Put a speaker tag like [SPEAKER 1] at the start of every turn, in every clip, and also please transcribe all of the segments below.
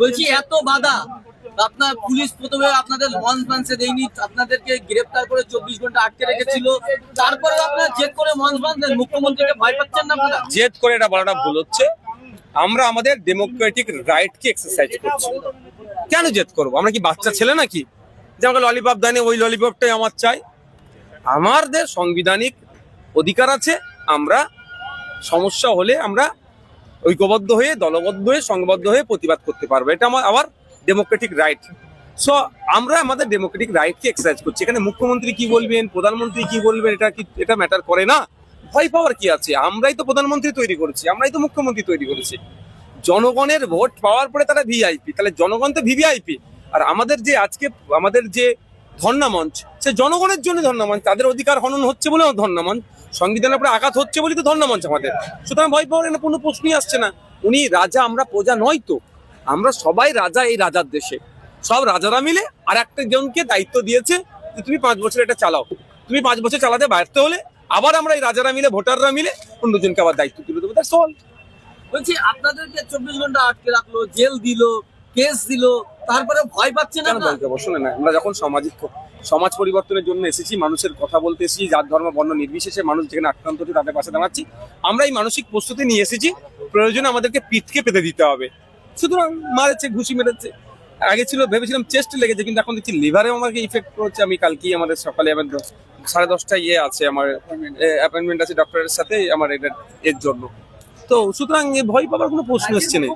[SPEAKER 1] বলছি, এত বাধা। আপনার পুলিশ প্রথমে আপনাদের লঞ্চ ব্রাঞ্চে দেয়নি, আপনাদেরকে গ্রেফতার করে চব্বিশ ঘণ্টা আটকে রেখেছিল। তারপরে আপনারা চেক করে মঞ্চ বাঁধলেন মুখ্যমন্ত্রীকে ভয় পাচ্ছেন না আপনারা?
[SPEAKER 2] জেদ করে এটা বলাটা ভুল হচ্ছে। আমরা আমাদের ডেমোক্রেটিক রাইটকে এক্সারসাইজ করছি। কেন জেদ করব? আমরা কি বাচ্চা ছেলে নাকি? যে আমাকে ললিপপ দেয়নি, ওই ললিপপটাই আমার চাই। আমাদের সাংবিধানিক অধিকার আছে, আমরা সমস্যা হলে আমরা ঐক্যবদ্ধ হয়ে, দলবদ্ধ হয়ে, সংবদ্ধ হয়ে প্রতিবাদ করতে পারব। এটা আমার আবার ডেমোক্রেটিক রাইট সো আমরা আমাদের ডেমোক্রেটিক রাইটকে এক্সারসাইজ করছি। এখানে মুখ্যমন্ত্রী কি বলবেন? প্রধানমন্ত্রী কি বলবেন? এটা কি এটা ম্যাটার করে না। ভয় পাওয়ার কি আছে? আমরাই তো প্রধানমন্ত্রী তৈরি করেছি। আমরাই তো মুখ্যমন্ত্রী তৈরি করেছি। জনগণের ভোট পাওয়ার পরে তারা ভিআইপি তাহলে জনগণ তো ভিভিআইপি আর আমাদের যে আজকে আমাদের যে ধর্ণা মঞ্চ, সে জনগণের জন্য ধর্ণা মঞ্চ। তাদের অধিকার হনন হচ্ছে বলে ধর্ণা মঞ্চ। সংবিধানের উপরে আঘাত হচ্ছে বলেই তো ধর্ণা মঞ্চ আমাদের। সুতরাং ভয় পাওয়ার কোনো প্রশ্নই আসছে না। উনি রাজা আমরা প্রজা নয় তো। আমরা সবাই রাজা এই রাজার দেশে। সব রাজারা মিলে আর একটা জনকে দায়িত্ব দিয়েছে যে তুমি পাঁচ বছর এটা চালাও। তুমি পাঁচ বছর চালাতে ব্যর্থ হলে আবার আমরা এই রাজারা মিলে ভোটাররা মিলে অন্যজনকে আবার দায়িত্ব তুলে দেবো। তার সল
[SPEAKER 1] বলছি আপনাদেরকে চব্বিশ ঘণ্টা আটকে রাখল জেল দিল কেস দিল তারপরে ভয়
[SPEAKER 2] পাচ্ছে
[SPEAKER 1] না
[SPEAKER 2] বলতে পারব না আমরা যখন সামাজিক সমাজ পরিবর্তনের জন্য এসেছি মানুষের কথা বলতে এসেছি যার ধর্ম বর্ণ নির্বিশেষে মানুষ যেখানে আক্রান্ত হচ্ছে তাদের পাশে দাঁড়াচ্ছি। আমরা এই মানসিক প্রস্তুতি নিয়ে এসেছি প্রয়োজনে আমাদেরকে পিঠকে পেতে দিতে হবে। সুতরাং মারেছে ঘুষি মেরেছে। আগে ছিল ভেবেছিলাম চেস্ট লেগেছে কিন্তু এখন দেখছি লিভারে আমাকে ইফেক্ট করছে আমি কালকেই আমাদের সকালে আমার সাড়ে দশটায় ইয়ে আছে আমার অ্যাপয়েন্টমেন্ট আছে ডক্টরের সাথে আমার এটা এর জন্য। তো সুতরাং এ ভয় পাবার কোনো প্রশ্ন এসছে না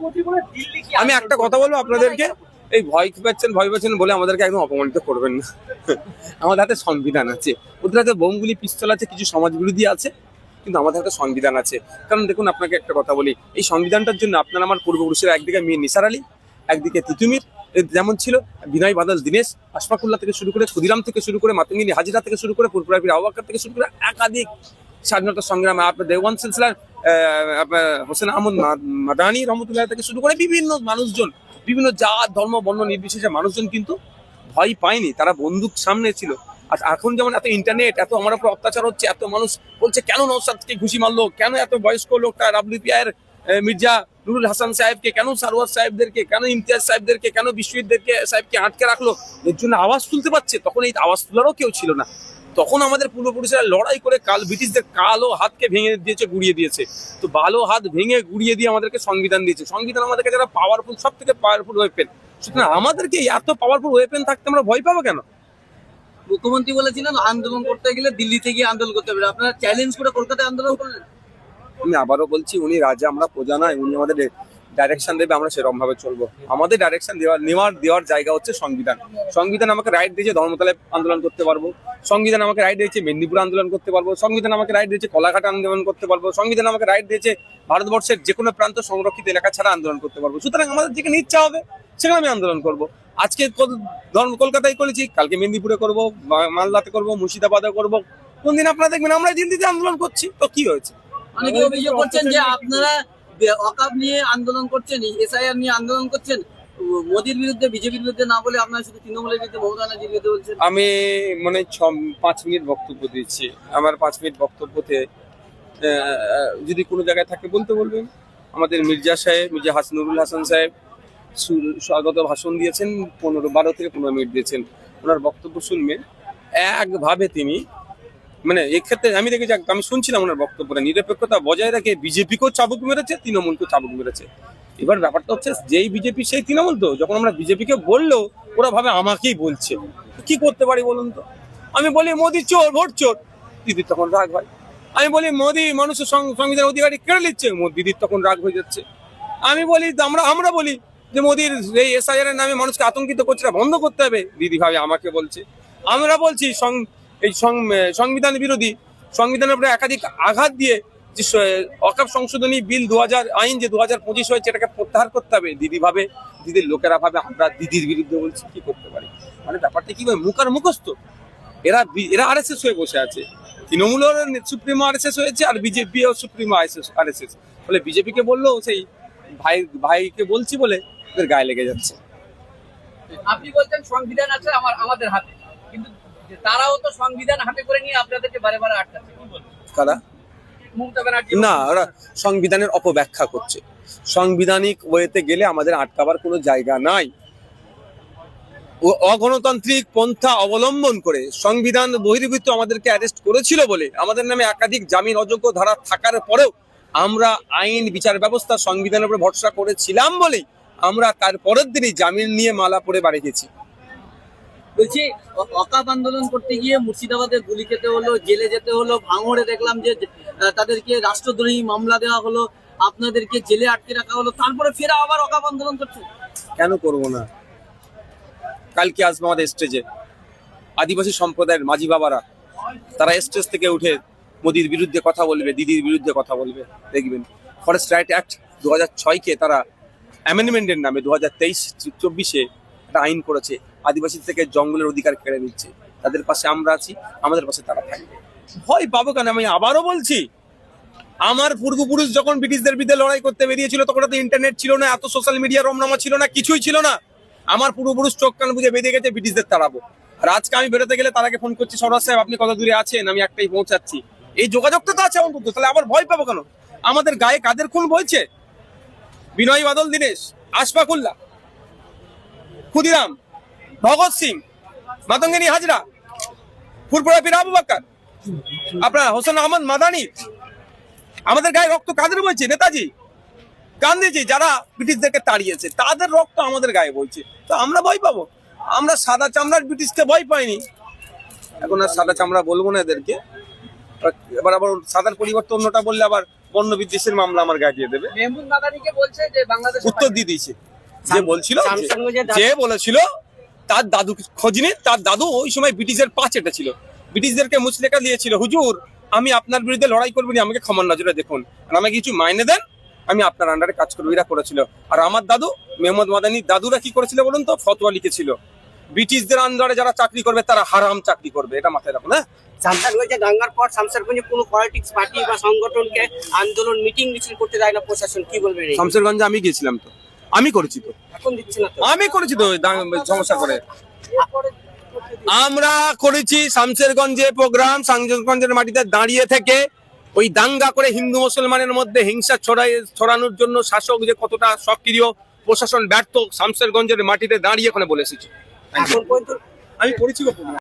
[SPEAKER 2] আমি একটা কথা বলব আপনাদেরকে। এই ভয় পাচ্ছেন ভয় পাচ্ছেন বলে আমাদেরকে একদম অপমানিত করবেন না। আমাদের হাতে সংবিধান আছে। ওদের হাতে বোমগুলি, পিস্তল আছে, কিছু সমাজ বিরোধী আছে, কিন্তু আমাদের হাতে সংবিধান আছে। কারণ দেখুন, আপনাকে একটা কথা বলি, এই সংবিধানটার জন্য আপনার আমার পূর্বপুরুষেরা একদিকে মেয়ে নিসার আলী, একদিকে তিতুমির যেমন ছিল, বিনয় বাদল দীনেশ, আশফাকুল্লাহ থেকে শুরু করে ক্ষুদিরাম থেকে শুরু করে মাতঙ্গিনী হাজিরা থেকে শুরু করে পুরপুরাবির আওয়াক্কার থেকে শুরু করে একাধিক স্বাধীনতা সংগ্রামে আপনার দেওয়ান সিলসিলার হোসেন আহমদ মাদানী রহমতুল্লাহ থেকে শুরু করে বিভিন্ন মানুষজন বিভিন্ন জাত ধর্ম বর্ণ নির্বিশেষে মানুষজন কিন্তু ভয় পায়নি তারা বন্দুক সামনে ছিল। আর এখন যেমন এত ইন্টারনেট এত আমার উপর অত্যাচার হচ্ছে এত মানুষ বলছে কেন নৌসাদকে ঘুষি মারলো? কেন এত বয়স্ক লোকটা আহ, মির্জা নুরুল হাসান সাহেবকে কেন সারোয়ার সাহেবদেরকে কেন ইমতিয়াজ সাহেবদেরকে কেন বিশ্বজিৎদেরকে সাহেবকে আটকে রাখল? এর জন্য আওয়াজ তুলতে পারছে তখন এই আওয়াজ তোলারও কেউ ছিল না। তখন আমাদের পূর্বপুরুষেরা লড়াই করে কাল ব্রিটিশদের কালো হাতকে ভেঙে দিয়েছে গুড়িয়ে দিয়েছে। তো ভালো হাত ভেঙে গুড়িয়ে দিয়ে আমাদেরকে সংবিধান দিয়েছে। সংবিধান আমাদের কাছে একটা পাওয়ারফুল সব থেকে পাওয়ারফুল ওয়েপেন সুতরাং আমাদেরকে এত পাওয়ারফুল ওয়েপেন থাকতে আমরা ভয় পাবো কেন?
[SPEAKER 1] মুখ্যমন্ত্রী বলেছিলেন আন্দোলন করতে গেলে দিল্লিতে গিয়ে আন্দোলন করতে হবে। আপনারা চ্যালেঞ্জ করে কলকাতায় আন্দোলন করলেন?
[SPEAKER 2] আমি আবারও বলছি উনি রাজা আমরা প্রজা নয় উনি আমাদের ডাইরেকশন দেবে, আমরা সেরকম ভাবে চলবো। আমাদের ডাইরেকশন দেওয়ার, নেওয়ার, দেওয়ার জায়গা হচ্ছে সংবিধান। সংবিধান আমাকে রাইট দিয়েছে ধর্মতলায় আন্দোলন করতে পারব। সংবিধান আমাকে রাইট দিয়েছে মেদিনীপুর আন্দোলন করতে পারব। সংবিধান আমাকে রাইট দিয়েছে কলাঘাট আন্দোলন করতে পারব। সংবিধান আমাকে রাইট দিয়েছে ভারতবর্ষের যে কোনো প্রান্ত সংরক্ষিত এলাকা ছাড়া আন্দোলন করতে পারব। সুতরাং আমাদের যেখানে ইচ্ছা হবে, সেখানে আমি আন্দোলন করব। আজকে ধর্ম কলকাতায় করেছি, কালকে মেদিনীপুরে করব মালদাতে করব মুর্শিদাবাদে করব। কোনদিন আপনারা দেখবেন আমরা দিল্লিতে আন্দোলন করছি। তো কি হয়েছে?
[SPEAKER 1] অনেকে অভিযোগ করছেন যে আপনারা বে- অকাপ নিয়ে আন্দোলন করছেন এসআইআর নিয়ে আন্দোলন করছেন, মোদির বিরুদ্ধে, বিজেপির বিরুদ্ধে না বলে আপনার শুধু তৃণমূলের বিরুদ্ধে, মমতা ব্যানার্জির বিরুদ্ধে বলছেন?
[SPEAKER 2] আমি মানে ছ পাঁচ মিনিট বক্তব্য দিচ্ছি। আমার পাঁচ মিনিট বক্তব্যতে যদি কোনো জায়গায় থাকে, বলতে বলবেন। আমাদের মির্জা সাহেব, মির্জা হাসান নুরুল হাসান সাহেব স্বাগত ভাষণ দিয়েছেন, পনেরো, বারো থেকে পনেরো মিনিট দিয়েছেন। ওনার বক্তব্য শুনবেন। একভাবে তিনি মানে এক্ষেত্রে আমি দেখেছি আমি শুনছিলাম ওনার বক্তব্যটা নিরপেক্ষতা বজায় রেখে বিজেপিকেও চাবুক মেরেছে, তৃণমূলকেও চাবুক মেরেছে। এবার ব্যাপারটা হচ্ছে যেই বিজেপি সেই তৃণমূল তো, যখন আমরা বিজেপিকে বললেও ওরা ভাবে আমাকেই বলছে। কি করতে পারি বলুন তো? আমি বলি, মোদি চোর, ভোট চোর। দিদির তখন রাগ হয়। আমি বলি, মোদি মানুষের সংবিধান অধিকারী কেড়ে নিচ্ছে? দিদির তখন রাগ হয়ে যাচ্ছে। আমি বলি, আমরা আমরা বলি যে মোদির এই এসআইআর এর নামে মানুষকে আতঙ্কিত করছে বন্ধ করতে হবে। দিদি ভাবে আমাকে বলছে। আমরা বলছি এই সংবিধান বিরোধী সংবিধানের উপরে একাধিক আঘাত দিয়ে যে অকাপ সংশোধনী বিল দু হাজার আইন যে দু হাজার পঁচিশ হয়েছে, এটাকে প্রত্যাহার করতে হবে। দিদি ভাবে, দিদির লোকেরা ভাবে, আমরা দিদির বিরুদ্ধে বলছি, কি করতে পারি? মানে ব্যাপারটা কি ভাবে মুখ আর মুখস্থ। এরা এরা আরএসএস হয়ে বসে আছে। তৃণমূলের সুপ্রিমো আরএসএস হয়েছে, আর বিজেপি ও সুপ্রিমো আর এস এস বলে বিজেপিকে বলল সেই ভাই ভাইকে বলছি বলে ওদের গায়ে লেগে যাচ্ছে।
[SPEAKER 3] আপনি বলছেন সংবিধান আছে আমার আমাদের হাতে। যে তারাও তো সংবিধান হাতে করে নিয়ে আপনাদেরকে বারে বারে আটকাচ্ছে।
[SPEAKER 2] কারা? না ওরা সংবিধানের অপব্যাখ্যা করছে। সাংবিধানিক ওয়েতে গেলে আমাদের আটকাবার কোনো জায়গা নাই। ও অগণতান্ত্রিক পন্থা অবলম্বন করে সংবিধান বহির্ভূত আমাদেরকে অ্যারেস্ট করেছিল বলে আমাদের নামে একাধিক জামিন অযোগ্য ধারা থাকার পরেও আমরা আইন বিচার ব্যবস্থা সংবিধানের উপরে ভরসা করেছিলাম বলেই আমরা তার পরের দিনই জামিন নিয়ে মালা পরে বাড়ি গেছি।
[SPEAKER 1] বলছি, অকাপ আন্দোলন করতে গিয়ে মুর্শিদাবাদে গুলি খেতে হলো, জেলে যেতে হলো, ভাঙড়ে দেখলাম যে তাদেরকে রাষ্ট্রদ্রোহী মামলা দেওয়া হলো, আপনাদেরকে জেলে আটকে রাখা হলো, তারপরে ফেরা আবার অকাপ আন্দোলন করছে।
[SPEAKER 2] কেন করব না? কালকে আসবে আমাদের স্টেজে। আদিবাসী সম্প্রদায়ের মাঝি বাবারা, তারা স্টেজ থেকে উঠে মোদির বিরুদ্ধে কথা বলবে, দিদির বিরুদ্ধে কথা বলবে, দেখবেন। ফরেস্ট রাইট অ্যাক্ট দু হাজার ছয়কে তারা অ্যামেন্ডমেন্টের নামে দু হাজার তেইশ, চব্বিশে একটা আইন করেছে। আদিবাসী থেকে জঙ্গলের অধিকার কেড়ে নিচ্ছে। তাদের পাশে আমরা আছি, আমাদের পাশে তারা থাকবে। ভয় পাবো কেন? আমি আবারও বলছি, আমার পূর্বপুরুষ যখন ব্রিটিশদের বিরুদ্ধে লড়াই করতে বেরিয়েছিল, তখন তো ইন্টারনেট ছিল না, এত সোশ্যাল মিডিয়া রমনামা ছিল না, কিছুই ছিল না। আমার পূর্বপুরুষ চোখ কান বুঝে বেরিয়ে গেছে, ব্রিটিশদের তাড়াবো। আর আজকে আমি বেরোতে গেলে তার আগে ফোন করছি সরোজ সাহেব, আপনি কত দূরে আছেন? আমি একটাই পৌঁছাচ্ছি। এই যোগাযোগটা তো আছে অন্তত, তাহলে আবার ভয় পাবো কেন? আমাদের গায়ে কাদের খুন বইছে? বিনয় বাদল, দীনেশ আশফাকুল্লাহ ক্ষুদিরাম। ভগৎ সিং মাতঙ্গিনী হাজরা ফুরপুরা পীর আবু বাক্কার আপনার হোসেন আহমদ মাদানি আমাদের গায়ে রক্ত কাদের বইছে? নেতাজি গান্ধীজি যারা ব্রিটিশদেরকে তাড়িয়েছে তাদের রক্ত আমাদের গায়ে বইছে। তো আমরা ভয় পাবো। আমরা সাদা চামড়ার ব্রিটিশকে ভয় পাইনি। এখন আর সাদা চামড়া বলব না এদেরকে। এবার আবার সাদার পরিবর্তে অন্যটা বললে আবার বন্য বিদ্বেষের মামলা আমার গায়ে দিয়ে দেবে।
[SPEAKER 3] বলছে
[SPEAKER 2] উত্তর দিয়ে দিয়েছে। যে বলছিল যে বলেছিল তার দাদু খোঁজ তার দাদু ওই সময় ব্রিটিশের পা ছিল। ব্রিটিশদেরকে মুচলেখা দিয়েছিল হুজুর আমি আপনার বিরুদ্ধে লড়াই করব না আমাকে ক্ষমার নজরে দেখুন। আর আমাকে কিছু মাইনে দেন আমি আপনার আন্ডারে কাজ করব। এরা করেছিল। আর আমার দাদু মেহমদ মাদানি দাদুরা কি করেছিল বলুন তো? ফতোয়া লিখেছিল। ব্রিটিশদের আন্ডারে যারা চাকরি করবে তারা হারাম চাকরি করবে। এটা মাথায় রাখুন হ্যাঁ?
[SPEAKER 4] শামসারগঞ্জে দাঙ্গার পর শামসারগঞ্জে কোনো পলিটিক্স পার্টি বা সংগঠনকে আন্দোলন মিটিং মিছিল করতে দেয় না প্রশাসন কি বলবেন এই?
[SPEAKER 2] শামসেরগঞ্জে আমি গিয়েছিলাম তো। আমি করেছি তো। আমি করেছি তো সমস্যা করে। আমরা করেছি শামসেরগঞ্জে প্রোগ্রাম শামসেরগঞ্জের মাটিতে দাঁড়িয়ে থেকে ওই দাঙ্গা করে হিন্দু মুসলমানের মধ্যে হিংসা ছড়াই ছড়ানোর জন্য শাসক যে কতটা সক্রিয় প্রশাসন ব্যর্থ শামসেরগঞ্জের মাটিতে দাঁড়িয়ে ওখানে বলে এসেছি। আমি করেছি।